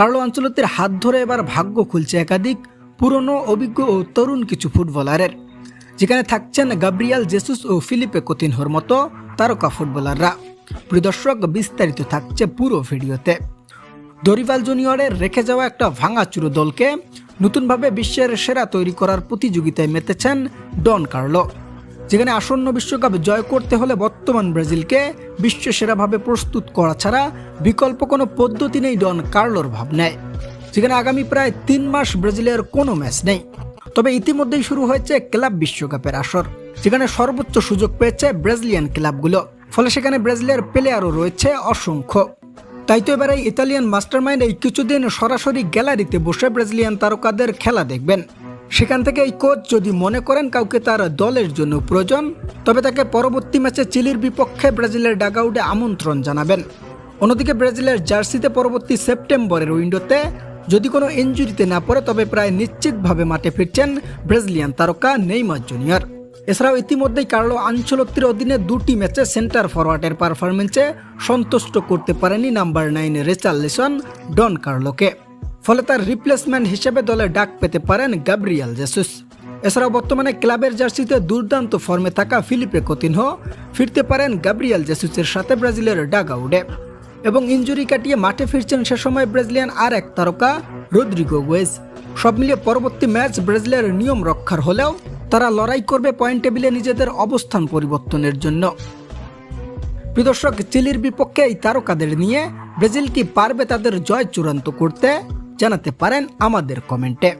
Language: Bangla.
কার্লো আঞ্চলতির হাত ধরে এবার ভাগ্য খুলছে একাধিক পুরনো, অভিজ্ঞ ও তরুণ কিছু ফুটবলারের। যেখানে থাকছেন গাব্রিয়াল জেসুস ও ফিলিপে কোতিনহোর মতো তারকা ফুটবলাররা। পরিদর্শক বিস্তারিত থাকছে পুরো ভিডিওতে। দরিভাল জুনিয়রের রেখে যাওয়া একটা ভাঙাচুরো দলকে নতুনভাবে বিশ্বের সেরা তৈরি করার প্রতিযোগিতায় মেতেছেন ডন কার্লো। যেখানে আসন্ন বিশ্বকাপ জয় করতে হলে বর্তমান ব্রাজিলকে বিশ্ব সেরাভাবে প্রস্তুত করা ছাড়া বিকল্প কোনো পদ্ধতি নেই ডন কার্লোর ভাবনায়। যেখানে আগামী প্রায় তিন মাস ব্রাজিলের কোনো ম্যাচ নেই। তবে ইতিমধ্যেই শুরু হয়েছে ক্লাব বিশ্বকাপের আসর, যেখানে সর্বোচ্চ সুযোগ পেয়েছে ব্রাজিলিয়ান ক্লাবগুলো। ফলে সেখানে ব্রাজিলের প্লেয়ারও রয়েছে অসংখ্য। তাই তো এবার ইতালিয়ান মাস্টারমাইন্ড এই কিছুদিন সরাসরি গ্যালারিতে বসে ব্রাজিলিয়ান তারকাদের খেলা দেখবেন। সেখান থেকে এই কোচ যদি মনে করেন কাউকে তার দলের জন্য প্রয়োজন, তবে তাকে পরবর্তী ম্যাচে চিলির বিপক্ষে ব্রাজিলের ডাগাউডে আমন্ত্রণ জানাবেন। অন্যদিকে ব্রাজিলের জার্সিতে পরবর্তী সেপ্টেম্বরের উইন্ডোতে যদি কোনো ইঞ্জুরিতে না পড়ে, তবে প্রায় নিশ্চিতভাবে মাঠে ফিরছেন ব্রাজিলিয়ান তারকা নেইমার জুনিয়র। এছাড়াও ইতিমধ্যেই কার্লো আঞ্চলক্তির অধীনে দুটি ম্যাচে সেন্টার ফরওয়ার্ডের পারফরমেন্সে সন্তুষ্ট করতে পারেনি নাম্বার নাইন রেচার্লিসন ডন কার্লোকে ফলে তার রিপ্লেসমেন্ট হিসেবে দলে ডাক পেতে পারেন গাব্রিয়াল জেসুস। এছাড়াও বর্তমানে ক্লাবের জার্সিতে দুর্দান্ত ফর্মে থাকা ফিলিপে কোতিনহো ফিরতে পারেন গাব্রিয়াল জেসুসের সাথে ব্রাজিলের ডাগাউডে এবং ইঞ্জুরি কাটিয়ে মাঠে ফিরছেন সে সময় ব্রাজিলিয়ান আর এক তারকা রদ্রিগো ওয়েজ সব মিলিয়ে পরবর্তী ম্যাচ ব্রাজিলের নিয়ম রক্ষার হলেও তারা লড়াই করবে পয়েন্ট টেবিলে নিজেদের অবস্থান পরিবর্তনের জন্য। প্রিদর্শক চিলির বিপক্ষে এই তারকাদের নিয়ে ব্রাজিল কি পারবে তাদের জয় চূড়ান্ত করতে? জানাতে পারেন আমাদের কমেন্টে।